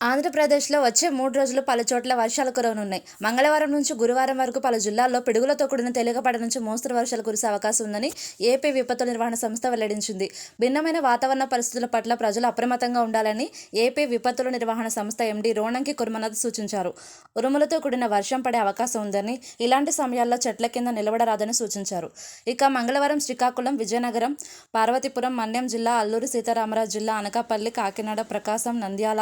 ఆంధ్రప్రదేశ్లో వచ్చే మూడు రోజులు పలు చోట్ల వర్షాలు కురవనున్నాయి. మంగళవారం నుంచి గురువారం వరకు పలు జిల్లాల్లో పిడుగులతో కూడిన తేలికపాటి నుంచి మోస్తరు వర్షాలు కురిసే అవకాశం ఉందని ఏపీ విపత్తు నిర్వహణ సంస్థ వెల్లడించింది. భిన్నమైన వాతావరణ పరిస్థితుల పట్ల ప్రజలు అప్రమత్తంగా ఉండాలని ఏపీ విపత్తుల నిర్వహణ సంస్థ ఎండీ రోణంకి కుర్మనాథ్ సూచించారు. ఉరుములతో కూడిన వర్షం పడే అవకాశం ఉందని ఇలాంటి సమయాల్లో చెట్ల కింద నిలబడరాదని సూచించారు. ఇక మంగళవారం శ్రీకాకుళం విజయనగరం పార్వతీపురం మన్యం జిల్లా అల్లూరి సీతారామరాజు జిల్లా అనకాపల్లి కాకినాడ ప్రకాశం నంద్యాల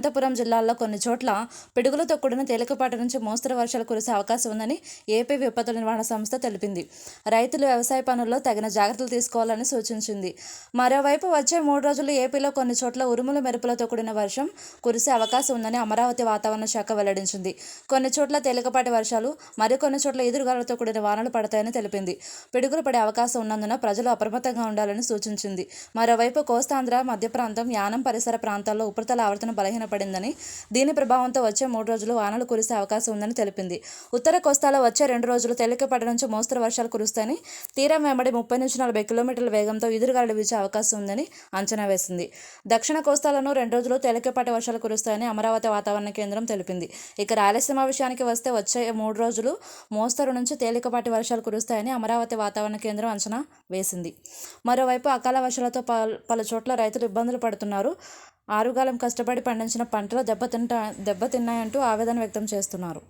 అనంతపురం జిల్లాల్లో కొన్ని చోట్ల పిడుగులతో కూడిన తేలికపాటి నుంచి మోస్తరు వర్షాలు కురిసే అవకాశం ఉందని ఏపీ విపత్తుల నిర్వహణ సంస్థ తెలిపింది. రైతులు వ్యవసాయ పనుల్లో తగిన జాగ్రత్తలు తీసుకోవాలని సూచించింది. మరోవైపు వచ్చే మూడు రోజులు ఏపీలో కొన్ని చోట్ల ఉరుముల మెరుపులతో కూడిన వర్షం కురిసే అవకాశం ఉందని అమరావతి వాతావరణ శాఖ వెల్లడించింది. కొన్ని చోట్ల తేలికపాటి వర్షాలు మరికొన్ని చోట్ల ఎదురుగాలతో కూడిన వానలు పడతాయని తెలిపింది. పిడుగులు పడే అవకాశం ఉన్నందున ప్రజలు అప్రమత్తంగా ఉండాలని సూచించింది. మరోవైపు కోస్తాంధ్ర మధ్య ప్రాంతం యానం పరిసర ప్రాంతాల్లో ఉపరితల ఆవర్తనం బలహీనపడిందని దీని ప్రభావంతో వచ్చే మూడు రోజులు వానలు కురిసే అవకాశం ఉందని తెలిపింది. ఉత్తర కోస్తాలో వచ్చే రెండు రోజులు తేలికపాటి నుంచి మోస్తరు వర్షాలు కురుస్తాయని తీరం వెంబడి ముప్పై నుంచి నలభై కిలోమీటర్ల వేగంతో ఎదురుగాలు వీచే అవకాశం ఉందని అంచనా వేసింది. దక్షిణ కోస్తాలను రెండు రోజులు తేలికపాటి వర్షాలు కురుస్తాయని అమరావతి వాతావరణ కేంద్రం తెలిపింది. ఇక రాయలసీమ విషయానికి వస్తే వచ్చే మూడు రోజులు మోస్తరు నుంచి తేలికపాటి వర్షాలు కురుస్తాయని అమరావతి వాతావరణ కేంద్రం అంచనా వేసింది. మరోవైపు అకాల వర్షాలతో పలు చోట్ల రైతులు ఇబ్బందులు పడుతున్నారు. ఆరుగాలం కష్టపడి పండించిన పంటలు దెబ్బతింటా దెబ్బతిన్నాయంటూ ఆవేదన వ్యక్తం చేస్తున్నారు.